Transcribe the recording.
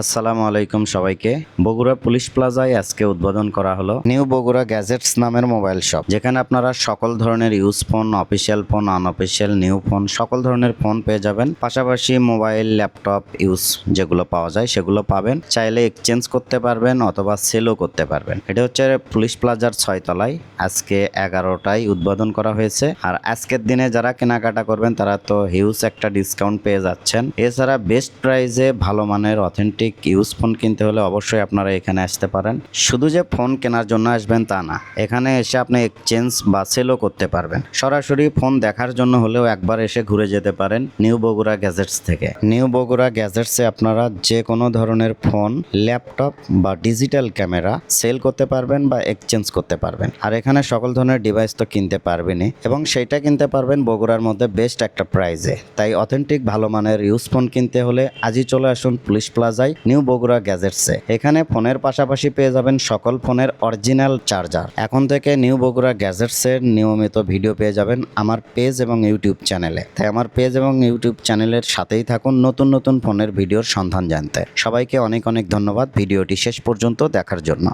আসসালামু আলাইকুম সবাইকে। বগুড়া পুলিশ প্লাজায় আজকে উদ্বোধন করা হলো নিউ বগুড়া গ্যাজেটস নামের মোবাইল শপ। যেখানে আপনারা সকল ধরনের use phone, official phone, unofficial, new phone, সকল ধরনের ফোন পেয়ে যাবেন। পাশাপাশি মোবাইল, ল্যাপটপ, ইউজ যেগুলো পাওয়া যায় সেগুলো পাবেন। চাইলে এক্সচেঞ্জ করতে পারবেন অথবা সেলও করতে পারবেন। এটা হচ্ছে পুলিশ প্লাজার ছয়তলায় আজকে এগারোটায় উদ্বোধন করা হয়েছে। আর আজকের দিনে যারা কেনাকাটা করবেন তারা তো হিউজ একটা ডিসকাউন্ট পেয়ে যাচ্ছেন। এছাড়া বেস্ট প্রাইসে ভালো মানের অথেন্টিক ইউজ ফোন কিনতে হলে অবশ্যই আপনারা এখানে আসতে পারেন। শুধু যে ফোন কেনার জন্য আসবেন তা না, এখানে এসে আপনি এক্সচেঞ্জ বা সেলও করতে পারবেন। সরাসরি ফোন দেখার জন্য হলেও একবার এসে ঘুরে যেতে পারেন নিউ বগুড়া গ্যাজেটস থেকে। নিউ বগুড়া গ্যাজেটসে আপনারা যে কোনো ধরনের ফোন, ল্যাপটপ বা ডিজিটাল ক্যামেরা সেল করতে পারবেন বা এক্সচেঞ্জ করতে পারবেন। আর এখানে সকল ধরনের ডিভাইস তো কিনতে পারবেনই এবং সেইটা কিনতে পারবেন বগুড়ার মধ্যে বেস্ট একটা প্রাইজে। তাই অথেন্টিক ভালো মানের ইউজ ফোন কিনতে হলে আজই চলে আসুন পুলিশ প্লাজায়। নিউ বগুড়া গ্যাজেটসে। এখানে ফোনের পাশাপাশি পেয়ে যাবেন সকল ফোনের অরিজিনাল চার্জার। এখন থেকে নিউ বগুড়া গ্যাজেটসের নিয়মিত ভিডিও পেয়ে যাবেন আমার পেজ এবং ইউটিউব চ্যানেলে। তাই আমার পেজ এবং ইউটিউব চ্যানেলের সাথেই থাকুন নতুন নতুন ফোনের ভিডিওর সন্ধান জানতে। সবাইকে অনেক অনেক ধন্যবাদ ভিডিওটি শেষ পর্যন্ত দেখার জন্য।